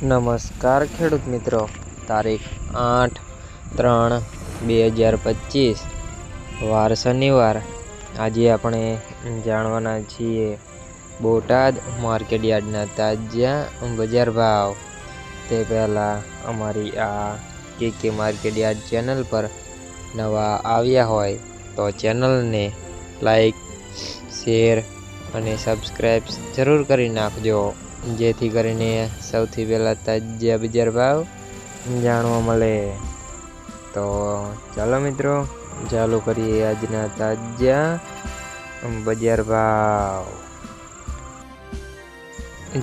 નમસ્કાર ખેડૂત મિત્રો. તારીખ આઠ ત્રણ બે હજાર પચીસ. વાર શનિવાર. આજે આપણે જાણવાના છીએ બોટાદ માર્કેટ યાર્ડના તાજા બજાર ભાવ. તે પહેલાં અમારી આ કે કે માર્કેટ યાર્ડ ચેનલ પર નવા આવ્યા હોય તો ચેનલને લાઈક, શેર અને સબસ્ક્રાઈબ જરૂર કરી નાખજો. જેથી કરીને સૌથી પહેલાં તાજા બજાર ભાવ જાણવા મળે. તો ચાલો મિત્રો, ચાલુ કરીએ આજના તાજા બજાર ભાવ.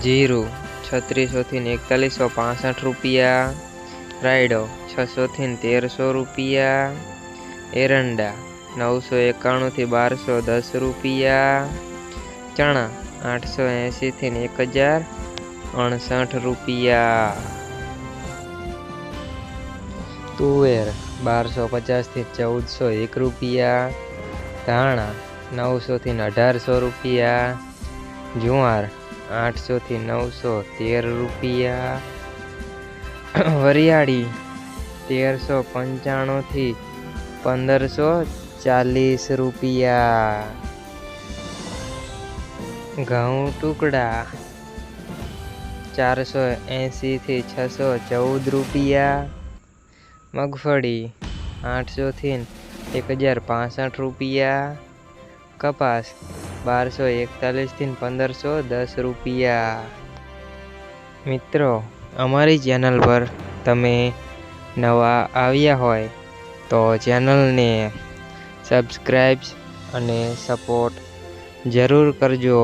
જીરું છત્રીસોથી ને એકતાલીસો પાસઠ રૂપિયા, રાયડો છસોથી ને તેરસો રૂપિયા, એરંડા નવસો એકાણુંથી બારસો દસ રૂપિયા, ચણા આઠસો એંશીથી ને એક હજાર અણસઠ રૂપિયા. તુવેર બારસો પચાસથી ચૌદસો એક રૂપિયા. ધાણા નવસોથી અઢારસો રૂપિયા. જુવાર આઠસોથી નવસો તેર રૂપિયા. વરિયાળી તેરસો પંચાણુંથી પંદરસો ચાલીસ રૂપિયા. ઘઉં ટુકડા ચારસો એંશીથી છસો ચૌદ રૂપિયા. મગફળી આઠસોથી એક હજાર પાસઠ રૂપિયા. કપાસ બારસો એકતાલીસથી પંદરસો દસ રૂપિયા. મિત્રો, અમારી ચેનલ પર તમે નવા આવ્યા હોય તો ચેનલને સબસ્ક્રાઈબ અને સપોર્ટ જરૂર કરજો.